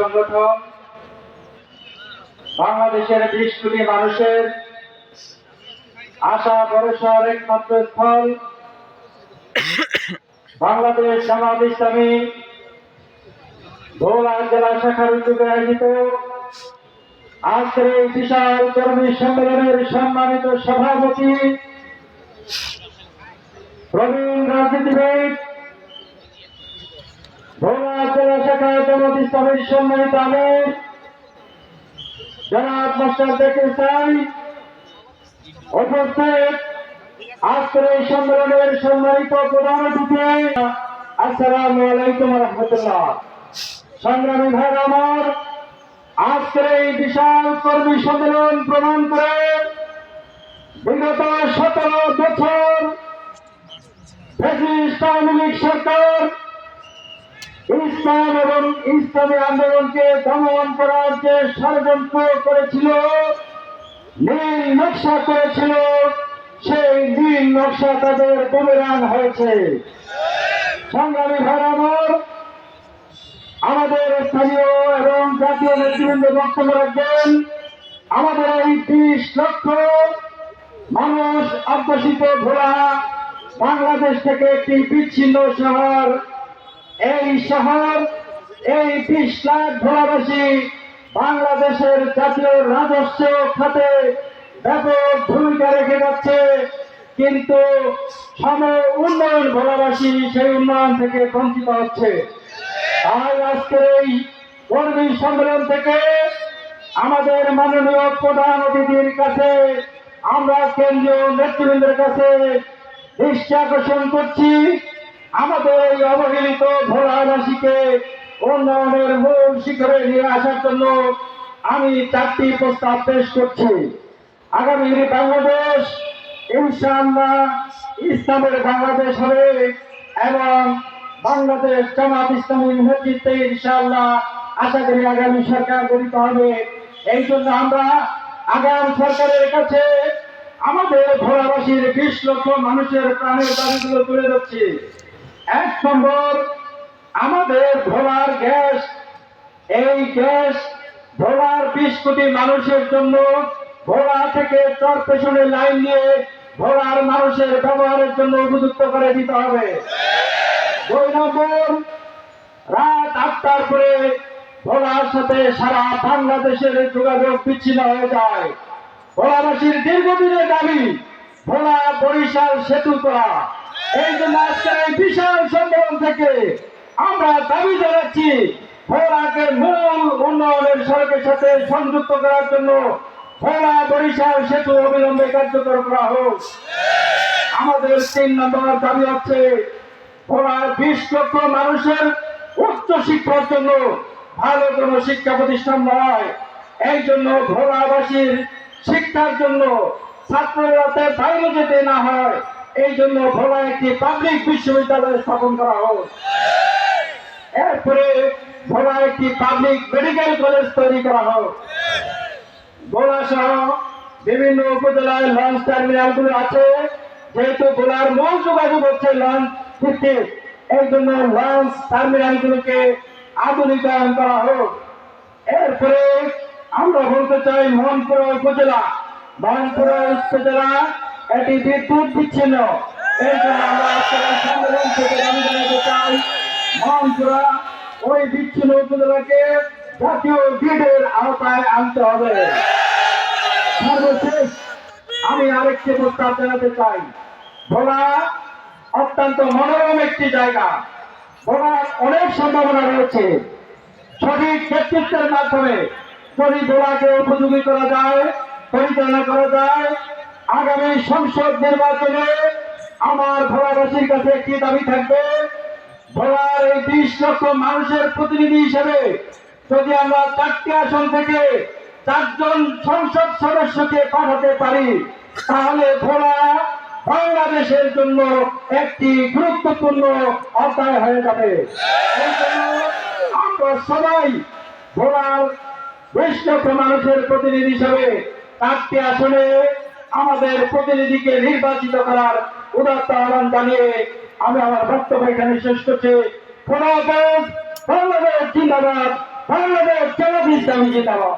সংগঠন। বাংলাদেশের বিশ কোটি মানুষের আশা, ভরসার একমাত্র স্থল বাংলাদেশ জামাত ইসলামী। ভোলা জেলা শাখার উদ্যোগে আয়োজিত আজকের এই বিশাল কর্মী সম্মেলনের সম্মানিত সভাপতি প্রবীণ রাজনীতিবিদ ভোলা জেলা শাখায় জামাত ইসলামের সম্মানিত আমির। জনাব মাস্টার দেখে চাই উপস্থিত। সম্মেলনের সম্মানিত প্রধান অতিথি, আসসালামু আলাইকুম রহমতুল্লাহ। সংগ্রামী ভাই আমার বিশাল কর্মী সম্মেলন প্রমাণ করে বিগত সতেরো বছর আওয়ামী লীগ সরকার ইসলাম এবং ইসলামী আন্দোলনকে দমন করার যে ষড়যন্ত্র করেছিল, নীল নকশা করেছিল, সেই নীল নকশা তাদের বুমেরাং হয়েছে। সংগ্রামী আমার, আমাদের স্থানীয় এবং জাতীয় নেতৃবৃন্দ বক্তব্য রাখবেন। আমাদের এই বিশ লক্ষ মানুষ অধ্যুষিত ভোলা বাংলাদেশ থেকে একটি বিচ্ছিন্ন শহর এই শহর, এই বিশ লাখ ভোলাবাসী বাংলাদেশের জাতীয় রাজস্ব খাতে ব্যাপক ভূমিকা রেখে যাচ্ছে। কিন্তু সম উন্নয়ন ভোলাবাসী সেই উন্নয়ন থেকে বঞ্চিত হচ্ছে। তাই আজকের এই কর্মী সম্মেলন থেকে আমাদের মাননীয় প্রধান অতিথির কাছে আমরা কেন্দ্রীয় নেতৃবৃন্দের কাছে দৃষ্টি আকর্ষণ করছি। আমাদের এই অবহেলিত ভোলাবাসীকে উন্নয়নের মূল শিখরে নিয়ে আসার জন্য আমি চারটি প্রস্তাব পেশ করছি। আগামী বাংলাদেশ, ইনশাআল্লাহ ইসলামের বাংলাদেশ হবে এবং বাংলাদেশ জামাত ইসলামী নেতৃত্বে ইনশাআল্লাহ আশা করি আগামী সরকার গঠিত হবে। এই জন্য আমরা আগাম সরকারের কাছে আমাদের ভোলাবাসীর বিশ লক্ষ মানুষের প্রাণের দাবিগুলো তুলে ধরছি। এক নম্বর, আমাদের ভোলার গ্যাস। এই গ্যাস ভোলার বিশ কোটি মানুষের জন্য ভোলা থেকে চর পেছনে লাইন নিয়ে ভোলার মানুষের ব্যবহারের জন্য উপযুক্ত করে দিতে হবে। দুই নম্বর, রাত আটটার পরে ভোলার সাথে সারা বাংলাদেশের যোগাযোগ বিচ্ছিন্ন হয়ে যায়। ভোলাবাসীর দীর্ঘদিনের দাবি ভোলা বরিশাল সেতু করা এই জন্য আজকের এই বিশাল সম্মেলন থেকে আমরা দাবি জানাচ্ছি ভোলাকে মূল উন্নয়নের সড়কের সাথে সংযুক্ত করার জন্য ভোলা বরিশাল সেতু অবিলম্বে কার্যকর করা হোক। আমাদের তিন নম্বর দাবি হচ্ছে ভোলার বিশ লক্ষ মানুষের উচ্চ শিক্ষার জন্য ভালো কোনো শিক্ষা প্রতিষ্ঠান নয়। এই জন্য ভোলাবাসীর শিক্ষার জন্য ছাত্ররা যাতে বাইরে যেতে না হয়। এই জন্য ভোলা একটি পাবলিক বিশ্ববিদ্যালয় স্থাপন করা হোক। এরপরে ভোলা একটি পাবলিক মেডিকেল কলেজ তৈরি করা হোক। ভোলা সহ বিভিন্ন উপজেলায় লঞ্চ টার্মিনালগুলো আছে। যেহেতু ভোলার মূল যোগাযোগ হচ্ছে লঞ্চ ভিত্তিক, এই জন্য লঞ্চ টার্মিনাল গুলোকে আধুনিকায়ন করা হোক। এরপরে আমরা বলতে চাই মোহনপুরা উপজেলা। মোহনপুরা উপজেলা এটি বিদ্যুৎ বিচ্ছিন্ন। এই জন্য আমরা আজকের সম্মেলন থেকে দাবি জানাতে চাই। মোহনপুরা ওই বিচ্ছিন্ন উপজেলাকে জাতীয় গ্রিডের আওতায় আনতে হবে। সর্বশেষ আমি আরেকটি প্রস্তাব জানাতে চাই। ভোলা অত্যন্ত মনোরম একটি জায়গা। ভোলার অনেক সম্ভাবনা রয়েছে। সঠিক নেতৃত্বের মাধ্যমে যদি ভোলাকে উপযোগী করা যায়, পরিচালনা করা যায় আগামী সংসদ নির্বাচনে আমার ভোলাবাসীর কাছে একটি দাবি থাকবে। ভোলার এই বিশ লক্ষ মানুষের প্রতিনিধি হিসেবে যদি আমরা চারটি আসন থেকে চারজন সংসদ সদস্যকে পাঠাতে পারি, তাহলে ভোলা বাংলাদেশের জন্য একটি গুরুত্বপূর্ণ অধ্যায় হয়ে যাবে। আমরা সবাই ভোলার লক্ষ মানুষের প্রতিনিধি হিসেবে চারটি আসনে আমাদের প্রতিনিধিকে নির্বাচিত করার উদাত্ত আহ্বান জানিয়ে আমি আমার বক্তব্য এখানে শেষ করছি। বাংলাদেশ জিন্দাবাদ, বাংলাদেশ ইসলামী জিন্দাবাদ।